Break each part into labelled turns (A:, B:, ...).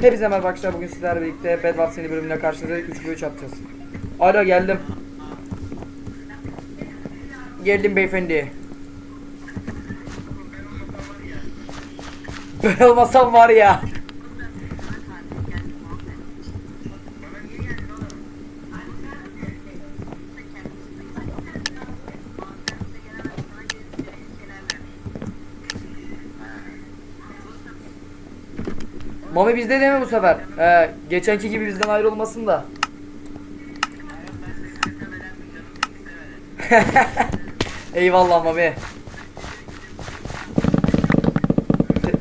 A: Hepinize merhaba arkadaşlar bugün sizlerle birlikte Bedwars yeni bölümüne karşınızda 3 3 atacağız. Alo geldim. Geldim beyefendi. Ben olmasam var ya. Mami bizde değil mi bu sefer? He, geçenki gibi bizden ayrılmasın da. Eyvallah Mami. Te-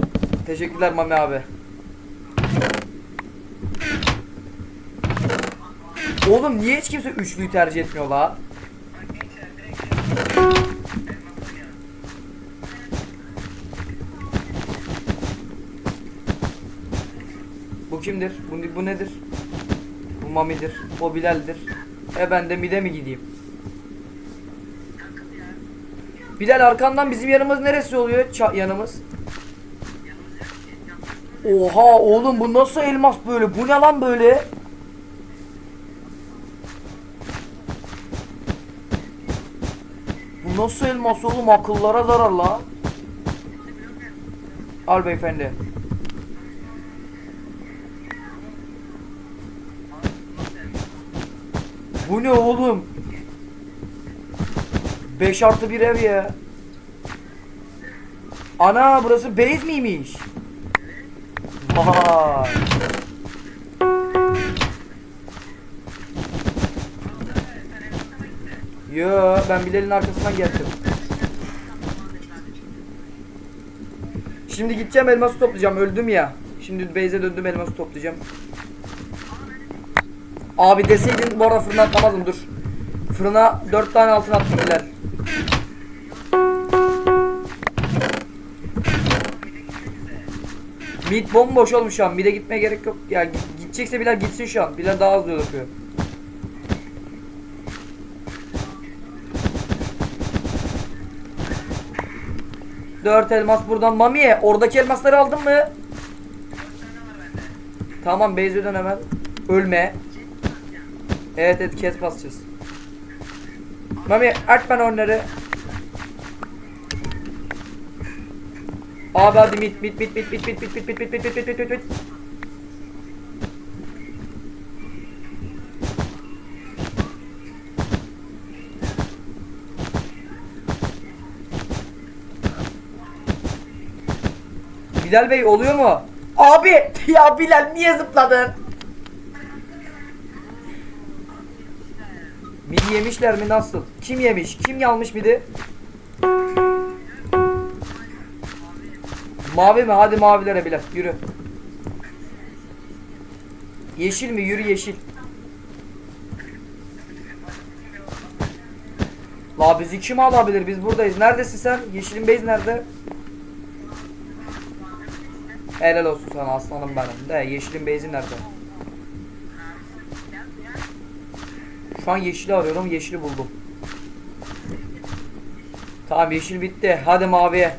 A: teşekkürler Mami abi. Oğlum niye hiç kimse üçlüyü tercih etmiyor la? Kimdir? Bu, bu nedir? Bu Mami'dir. O Bilal'dir. E ben de mide mi gideyim? Bilal arkandan bizim yanımız neresi oluyor? Ça- yanımız. Oha oğlum bu nasıl elmas böyle? Bu ne lan böyle? Bu nasıl elmas oğlum? Akıllara zarar. Al beyefendi. Bu ne oğlum? 5 artı bir ev ya. Ana burası base miymiş? Vay. Yo ben Bilal'in arkasından geldim. Şimdi gideceğim elması toplayacağım öldüm ya. Şimdi base'e döndüm elması toplayacağım. Abi deseydin bu arada fırına atlamazdım dur. Fırına 4 tane altın attım Bilal. Mid bomboş olmuş şu an. Mid'e gitmeye gerek yok. Ya gi- gidecekse Bilal gitsin şu an. Bilal daha hızlı yapıyor. Dört elmas buradan Mami'ye. Oradaki elmasları aldın mı? Tamam Beyzio'dan hemen. Ölme. Evet evet kes basacağız. Mami aç ben onları. Abi hadi mit mit mit mit mit mit mit mit mit mit mit mit mit mit mit Bilal Bey oluyor mu? Abi ya Bilal niye zıpladın? Yemişler mi nasıl? Kim yemiş? Kim yanmış midi? Mavi mi? Hadi mavilere Bilal yürü. Yeşil mi? Yürü yeşil. La bizi kim alabilir? Biz buradayız. Neredesin sen? Yeşilin base nerede? Helal olsun sana aslanım benim. De yeşilin base'i nerede? Şu an yeşili arıyorum. Yeşili buldum. Tamam yeşil bitti. Hadi maviye.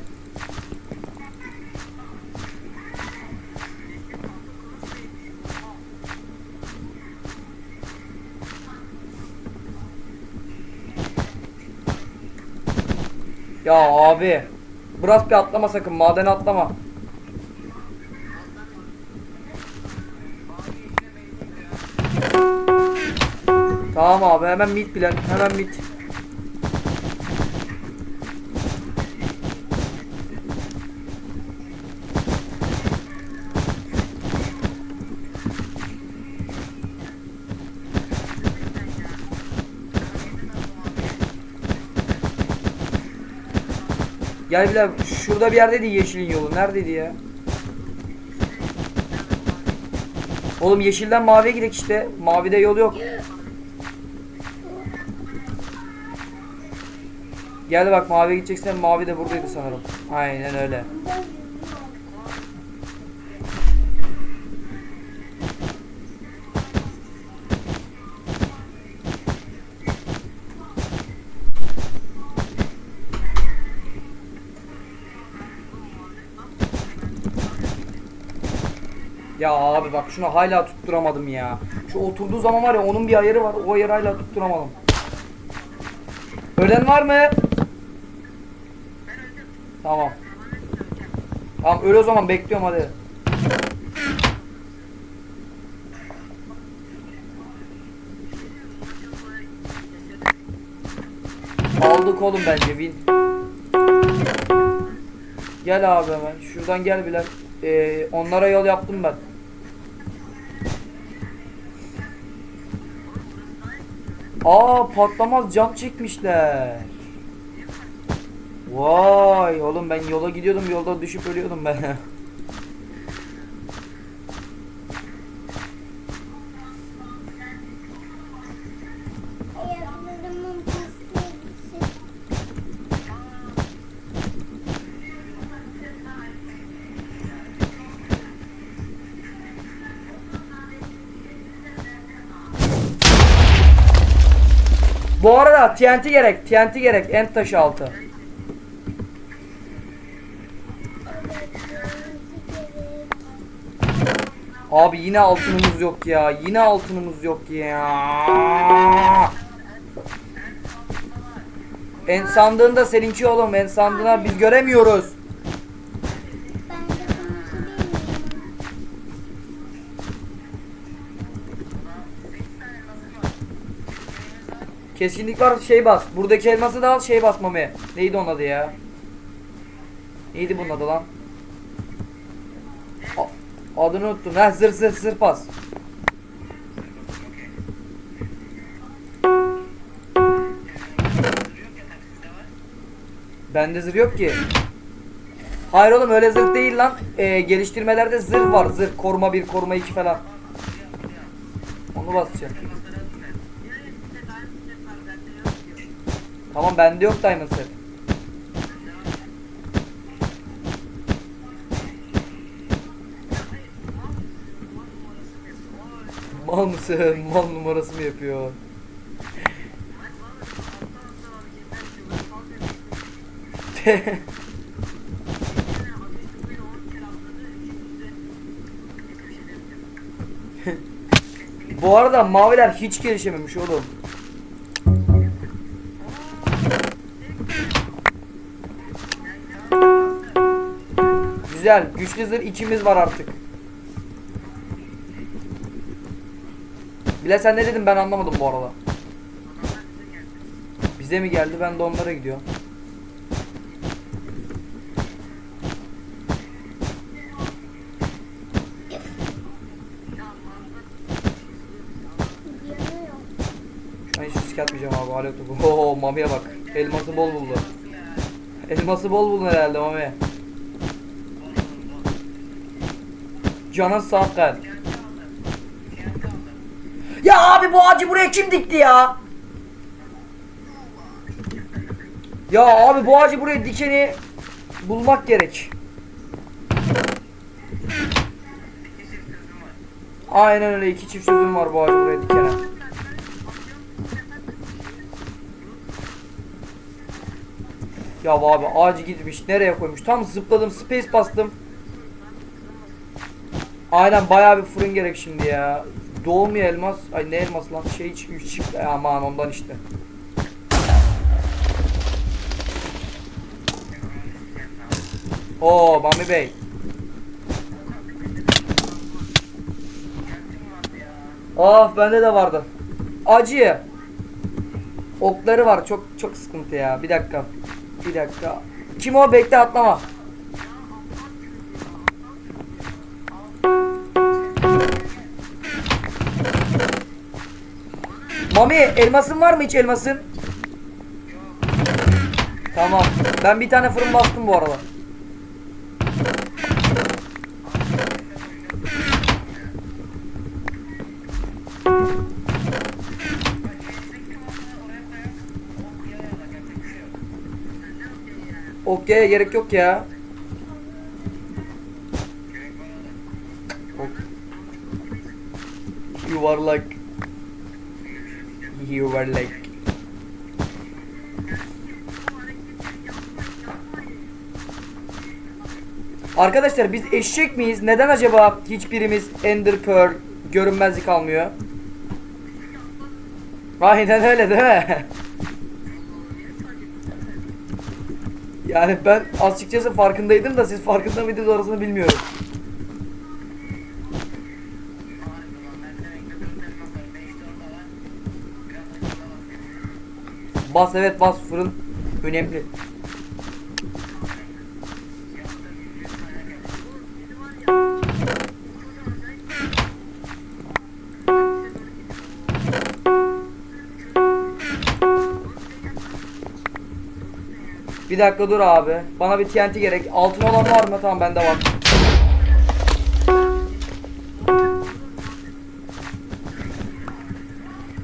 A: Ya abi. Biraz bir atlama sakın. Madene atlama. Tamam abi hemen mid plan. Hemen mid. Gel Bilal şurada bir yerdeydi yeşilin yolu. Neredeydi ya? Oğlum yeşilden maviye gidelim işte. Mavide yol yok. Gel bak maviye gideceksen mavi de buradaydı sanırım. Aynen öyle. Ya abi bak şunu hala tutturamadım ya. Şu oturduğu zaman var ya onun bir ayarı var. O ayarı hala tutturamadım. Ölen var mı? Tamam. Tamam öyle o zaman bekliyorum hadi. Aldık oğlum bence win. Gel abi hemen. Şuradan gel Bilal. Ee, onlara yol yaptım ben. Aa patlamaz cam çekmişler. Vay oğlum ben yola gidiyordum yolda düşüp ölüyordum ben. Bu arada TNT gerek TNT gerek end taşı altı. Abi yine altınımız yok ya. Yine altınımız yok ya. En sandığında seninki oğlum. En sandığına biz göremiyoruz. Keskinlik var şey bas. Buradaki elması da al şey bas Mami. Neydi onun adı ya? Neydi bunun adı lan? Adını unuttum. Ha zır zır zır bas. Bende zırh yok ki. Hayır oğlum öyle zırh değil lan. Ee, geliştirmelerde zırh var. Zırh koruma 1, koruma 2 falan. Onu basacağım. Tamam bende yok diamond set. Mal mısın? Mal numarası mı yapıyor? Bu arada maviler hiç gelişememiş oğlum. Güzel. Güçlü zırh ikimiz var artık. Bile sen ne dedin ben anlamadım bu arada. Bize mi geldi ben de onlara gidiyorum. An hiç risk atmayacağım abi alet topu. Oo Mami'ye bak. Elması bol buldu. Elması bol buldu herhalde Mami. Canın sağ kal. Ya abi bu ağacı buraya kim dikti ya? Ya abi bu ağacı buraya dikeni bulmak gerek. Aynen öyle iki çift sözüm var bu ağacı buraya dikene. Ya abi ağacı gitmiş nereye koymuş tam zıpladım space bastım Aynen bayağı bir fırın gerek şimdi ya Doğmuyor elmas ay ne elmas lan şey çift Ay, aman ondan işte Oo Mami Bey Ah bende de vardı Acı Okları var çok çok sıkıntı ya. Bir dakika. Bir dakika. Kim o? Bekle atlama. Mami elmasın var mı hiç elmasın? Tamam. Ben bir tane fırın bastım bu arada. Okey gerek yok ya. Ok. You are like Arkadaşlar biz eşek miyiz? Neden acaba hiçbirimiz Ender Pearl görünmezlik almıyor? Aynen öyle değil mi? Yani ben açıkçası farkındaydım da siz farkında mıydınız orasını bilmiyorum. Bas evet bas fırın önemli. Bir dakika dur abi. Bana bir TNT gerek. Altın olan var mı? Tamam bende var.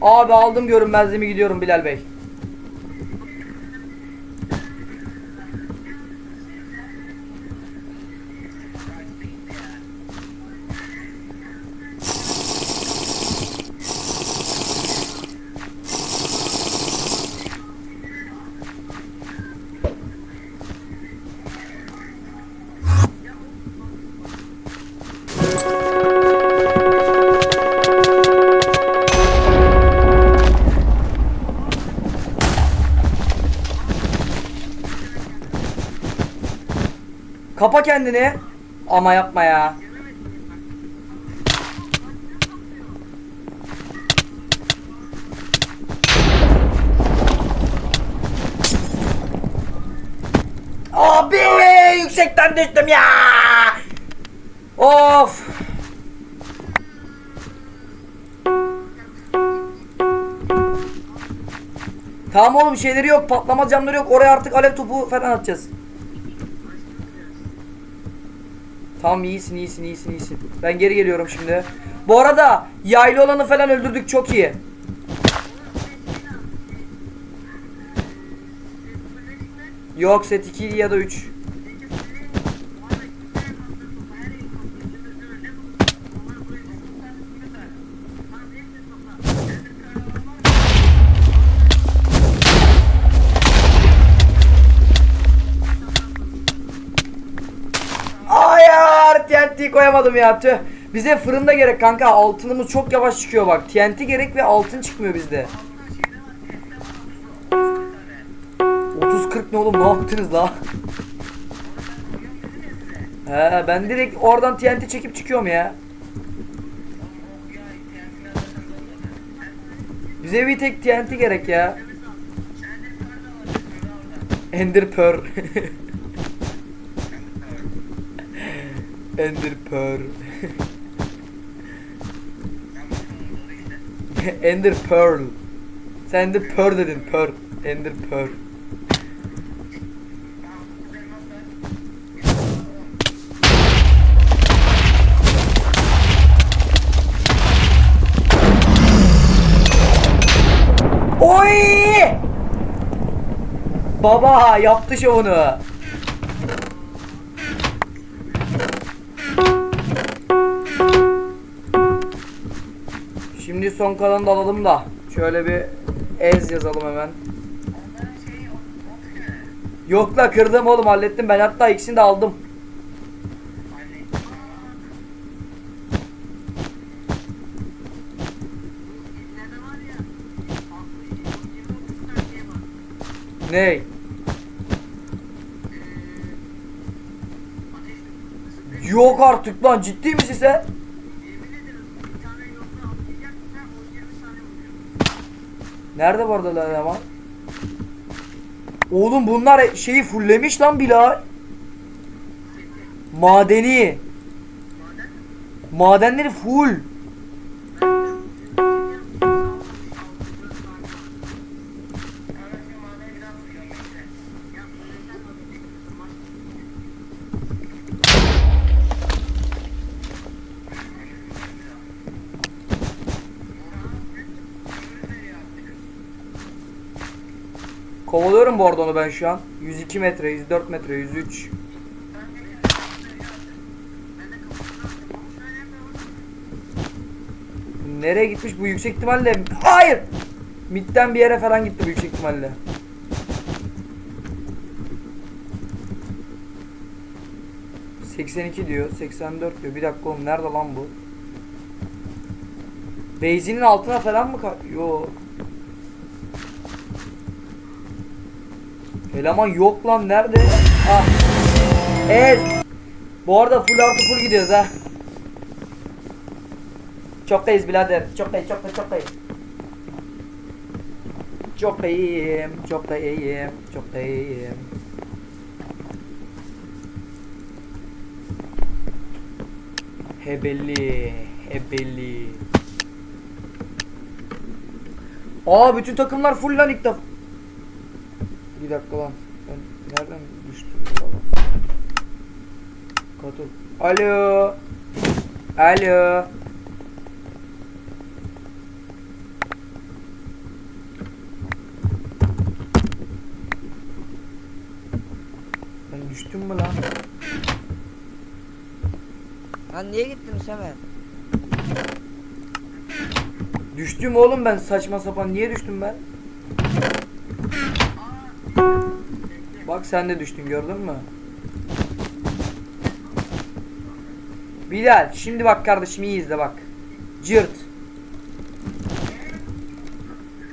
A: Abi aldım görünmezliğimi gidiyorum Bilal Bey. Kapa kendini. Ama yapma ya. Abi yüksekten düştüm ya. Of. Tamam oğlum şeyleri yok patlama camları yok oraya artık alev topu falan atacağız. Tamam iyisin iyisin iyisin iyisin. Ben geri geliyorum şimdi. Bu arada yaylı olanı falan öldürdük çok iyi. Yok set 2 ya da 3. TNT koyamadım ya tüh. Bize fırında gerek kanka altınımız çok yavaş çıkıyor bak. TNT gerek ve altın çıkmıyor bizde. 30-40 ne oğlum ne yaptınız la? He ben direkt oradan TNT çekip çıkıyorum ya. Bize bir tek TNT gerek ya. Ender Pearl. Ender Pearl. Ender Pearl. Sen de Pearl dedin Pearl. Ender Pearl. Oy! Baba yaptı şovunu. Şimdi son kalanı da alalım da şöyle bir ez yazalım hemen. Yok la kırdım oğlum hallettim ben hatta ikisini de aldım. Ney? Yok artık lan ciddi misin sen? Nerede bu arada lan eleman? Oğlum bunlar şeyi fulllemiş lan Bilal. Madeni. Madenleri full. Onu ben şu an. 102 metre, 104 metre, 103. Nereye gitmiş bu yüksek ihtimalle? Hayır! Midden bir yere falan gitti bu yüksek ihtimalle. 82 diyor. 84 diyor. Bir dakika oğlum nerede lan bu? Beyzinin altına falan mı ka- Yo. Eleman yok lan nerede? Ah. Ez. Bu arada full artı full gidiyoruz ha. Çok iyiyiz birader. Çok iyi, çok iyi, çok iyi. Çok da iyiyim, çok da iyiyim, çok da iyiyim. Hebelli, hebelli. Aa bütün takımlar full lan ilk defa. Bir dakika lan. Ben nereden düştüm falan. Katıl. Alo. Alo. Ben düştüm mü lan?
B: Lan niye gittin Semer?
A: Düştüm oğlum ben saçma sapan. Niye düştüm ben? Sen de düştün gördün mü? Bilal şimdi bak kardeşim iyi izle bak. Cırt.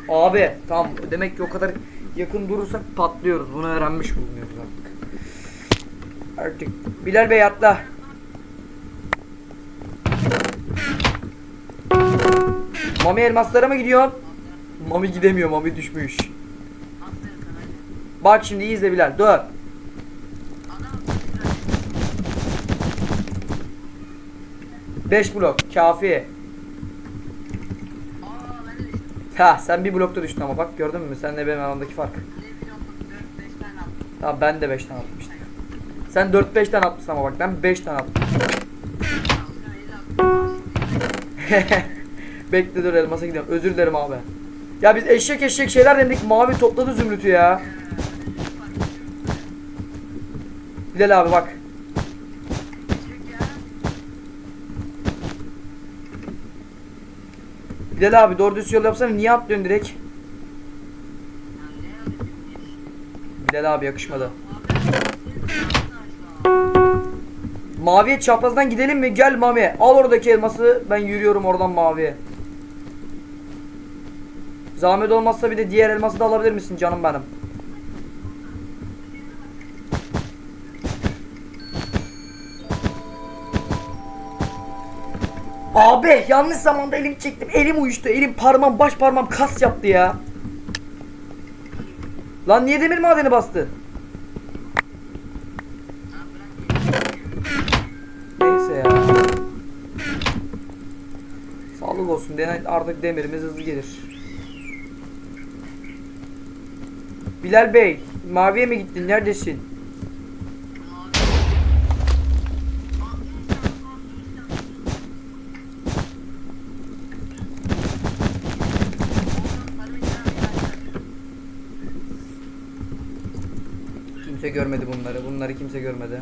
A: Abi tamam demek ki o kadar yakın durursak patlıyoruz. Bunu öğrenmiş bulunuyoruz artık. Artık. Bilal Bey atla. Mami elmaslara mı gidiyorsun? Mami gidemiyor. Mami düşmüş. Bak şimdi iyi izle Bilal. Dur. Beş blok. Kafi. Ha sen bir blokta düştün ama bak gördün mü? Senle benim aramdaki fark. Tamam ben de 5 tane attım işte. Sen 4-5 tane atmışsın ama bak ben 5 tane attım. Bekle dur elmasa gidiyorum. Özür dilerim abi. Ya biz eşek eşek şeyler dedik. Mavi topladı zümrütü ya. Bilal abi bak. Bilal abi doğru düz yol yapsana niye atlıyorsun direkt? Bilal abi yakışmadı. Maviye çaprazdan gidelim mi? Gel Mami. Al oradaki elması. Ben yürüyorum oradan maviye. Zahmet olmazsa bir de diğer elması da alabilir misin canım benim? Abi yanlış zamanda elim çektim. Elim uyuştu. Elim parmağım baş parmağım kas yaptı ya. Lan niye demir madeni bastı? Neyse ya. Sağlık olsun. Artık demirimiz hızlı gelir. Bilal Bey, maviye mi gittin? Neredesin? Kimse görmedi bunları. Bunları kimse görmedi.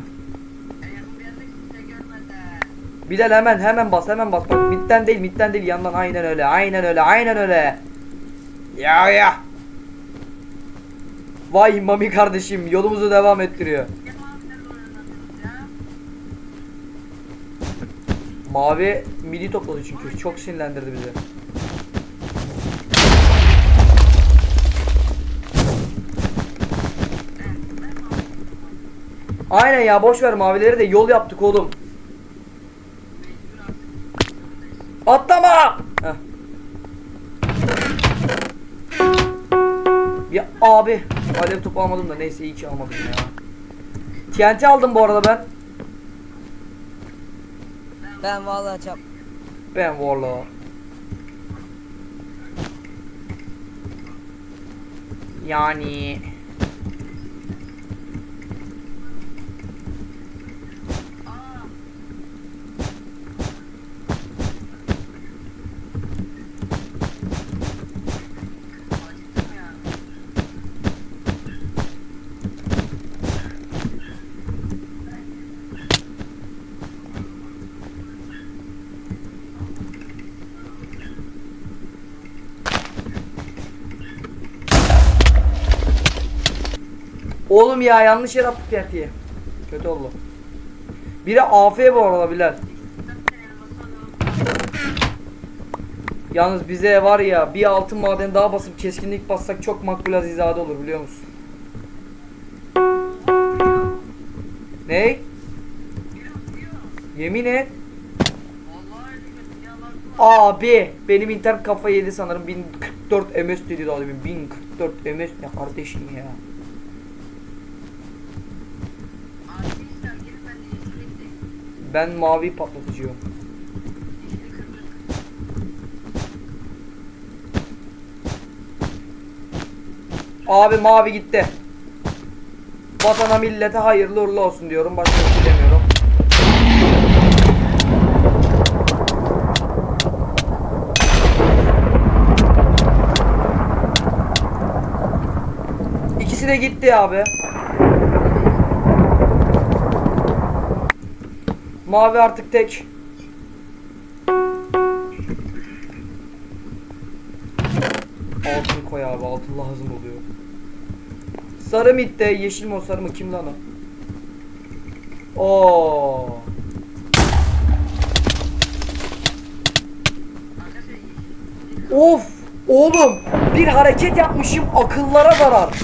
A: Bilal hemen hemen bas hemen bas. Bak midden değil midden değil. Yandan aynen öyle aynen öyle aynen öyle. Ya ya. Vay mami kardeşim yolumuzu devam ettiriyor. Mavi midi topladı çünkü. Çok sinirlendirdi bizi Aynen ya boş ver mavileri de yol yaptık oğlum Atlama! Heh. Ya abi alev topu almadım da neyse iyi ki almadım ya. TNT aldım bu arada ben.
B: Ben vallahi çap.
A: Ben Warlock. Yani Oğlum ya yanlış yer attık TNT'ye. Kötü oldu. Biri AF bu arada Bilal. Yalnız bize var ya bir altın madeni daha basıp keskinlik bassak çok makbul azizade olur biliyor musun? Ne? Yemin et. Abi benim internet kafa yedi sanırım 1044 ms dedi daha demin 1044 ms ne kardeşim ya. Ben mavi patlatıcıyım. Abi mavi gitti. Vatana millete hayırlı uğurlu olsun diyorum. Başka bir şey demiyorum. İkisi de gitti abi. Mavi artık tek. Altın koy abi altın lazım oluyor. Sarı mitte yeşil mi o sarı mı kim lan o? Oo. Of oğlum bir hareket yapmışım akıllara zarar.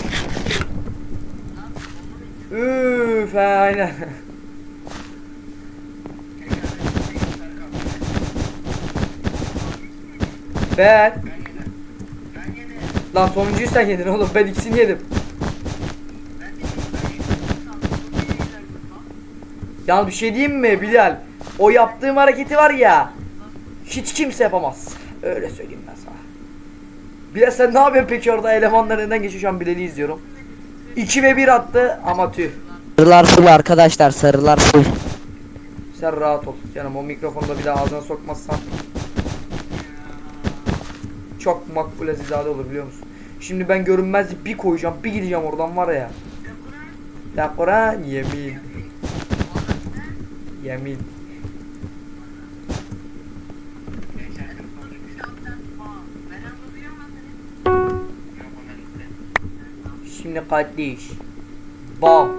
A: Üf aynen. Ben. Lan sonuncuyu sen yedin oğlum ben ikisini yedim. Yalnız bir şey diyeyim mi Bilal? O yaptığım hareketi var ya hiç kimse yapamaz. Öyle söyleyeyim ben sana. Bilal sen ne yapıyorsun peki orada elemanların önünden geçiyor şu an Bilal'i izliyorum. 2 ve 1 attı ama tüh.
B: Sarılar full arkadaşlar sarılar full.
A: Sen rahat ol canım o mikrofonu da bir daha ağzına sokmazsan çok makbul azizade olur biliyor musun? Şimdi ben görünmezlik bir koyacağım bir gideceğim oradan var ya. Ya Kur'an yemin. Yemin. Şimdi kardeş. Bam.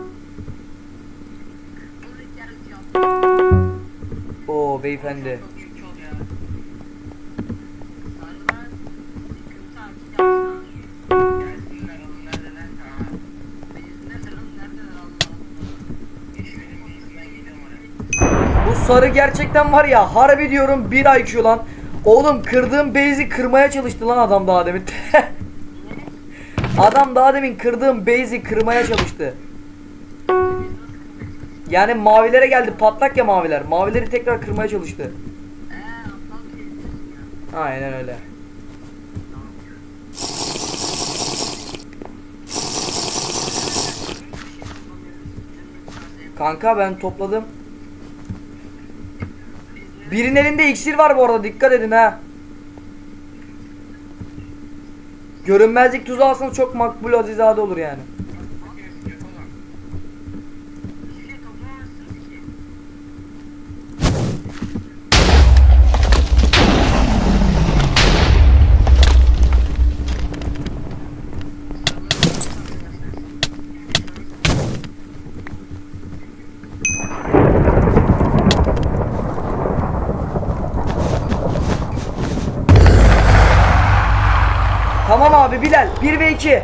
A: Oo beyefendi. Sarı gerçekten var ya harbi diyorum bir IQ lan. Oğlum kırdığım base'i kırmaya çalıştı lan adam daha demin. adam daha demin kırdığım base'i kırmaya çalıştı. Yani mavilere geldi patlak ya maviler. Mavileri tekrar kırmaya çalıştı. Aynen öyle. Kanka ben topladım. Birinin elinde iksir var bu arada dikkat edin ha. Görünmezlik tuzu alsanız çok makbul azizade olur yani. Tamam abi Bilal 1 ve 2.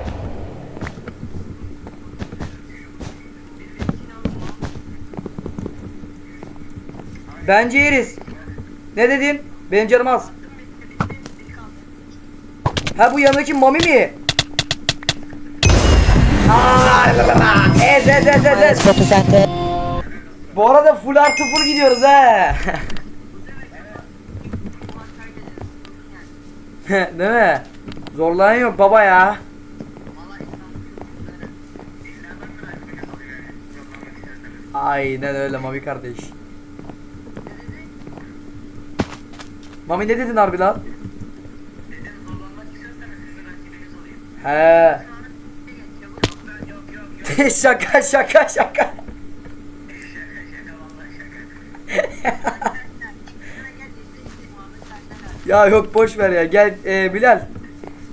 A: Bence yeriz. Ne dedin? Benim canım az. Ha bu yanındaki mami mi? Aa, ez ez ez ez ez. Bu arada full artı full gidiyoruz he. Değil mi? Zorlayan yok baba ya. Aynen öyle Mami kardeş. Mami ne dedin harbi lan? He. şaka şaka şaka. Ya yok boş ver ya. Gel e, Bilal.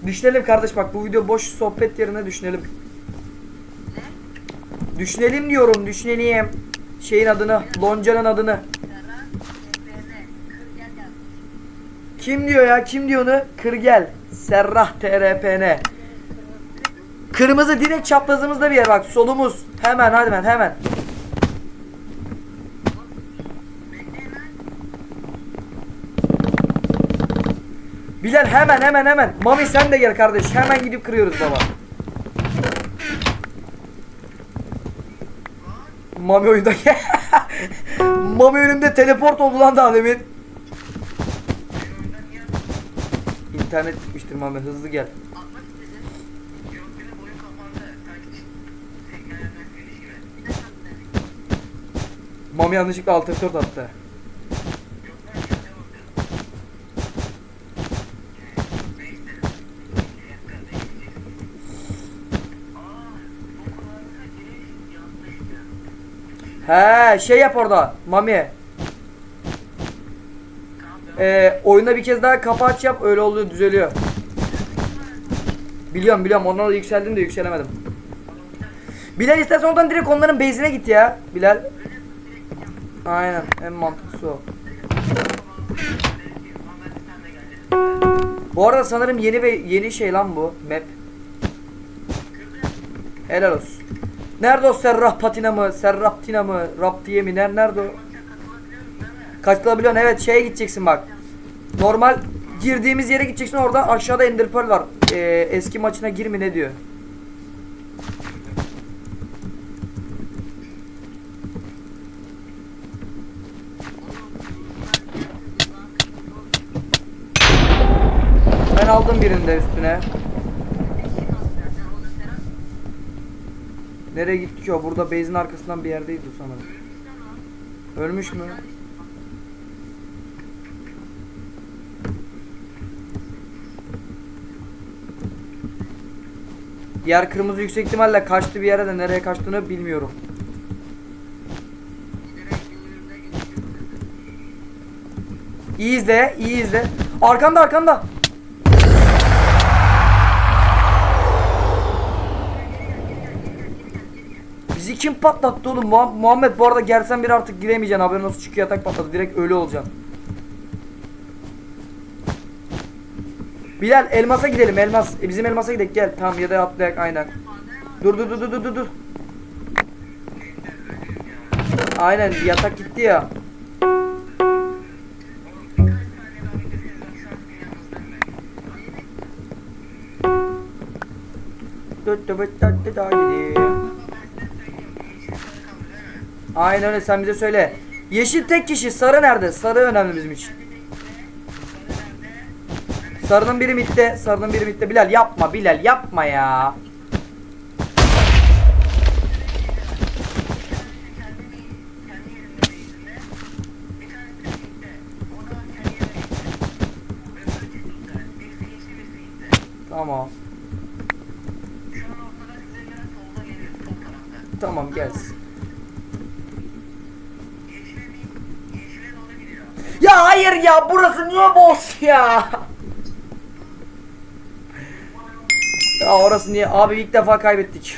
A: Düşünelim kardeş bak bu video boş sohbet yerine düşünelim. Düşünelim diyorum düşünelim. şeyin adını, loncanın adını. Kim diyor ya? Kim diyor onu? Kırgel. Serrah TRPN. Kırmızı direkt çaprazımızda bir yer bak. Solumuz. Hemen hadi ben hemen. Bilal hemen hemen hemen. Mami sen de gel kardeş. Hemen gidip kırıyoruz baba. Mami oyunda Mami önümde teleport oldu lan daha demin. İnternet gitmiştir Mami hızlı gel. Mami yanlışlıkla alt F4 attı. He şey yap orada Mami. Ee, oyunda bir kez daha kapı aç yap öyle oluyor düzeliyor. Biliyorum biliyorum ondan da yükseldim de yükselemedim. Bilal istersen oradan direkt onların base'ine git ya Bilal. Aynen en mantıklısı o. Bu arada sanırım yeni ve yeni şey lan bu map. Helal olsun. Nerede o Serrah Patina mı? Serrah Tina mı? Raptiye mi? Nerede, nerede o? Kaçılabiliyorsun evet şeye gideceksin bak. Normal girdiğimiz yere gideceksin orada aşağıda Ender Pearl var. Ee, eski maçına gir mi ne diyor? Ben aldım birinde üstüne. Nereye gitti ki o? Burada base'in arkasından bir yerdeydi sanırım. Ölmüş mü? Diğer kırmızı yüksek ihtimalle kaçtı bir yere de nereye kaçtığını bilmiyorum. İyi izle, iyi izle. Arkanda, arkanda. Kim patlattı oğlum? Muha- Muhammed bu arada gelsen bir artık giremeyeceksin haberin olsun çünkü yatak patladı. Direkt ölü olacaksın. Bilal elmasa gidelim elmas. E, bizim elmasa gidelim gel. Tamam ya da atlayak aynen. Dur dur dur dur dur dur. Aynen yatak gitti ya. Dur dur dur dur. Aynen öyle sen bize söyle. Yeşil tek kişi, sarı nerede? Sarı önemli bizim için. Sarının biri mitte, sarının biri mitte. Bilal yapma, Bilal yapma ya. Tamam. Tamam gelsin. Ya hayır ya burası niye boş ya? Ya orası niye? Abi ilk defa kaybettik.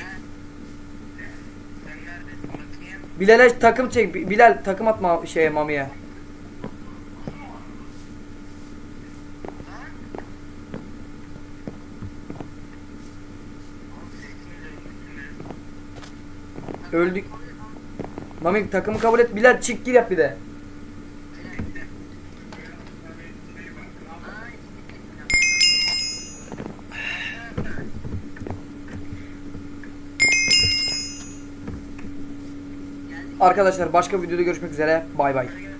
A: Bilal'e takım çek. Bilal takım atma şeye Mami'ye. Öldük. Mami takımı kabul et. Bilal çık gir yap bir de. Arkadaşlar başka bir videoda görüşmek üzere. Bay bay.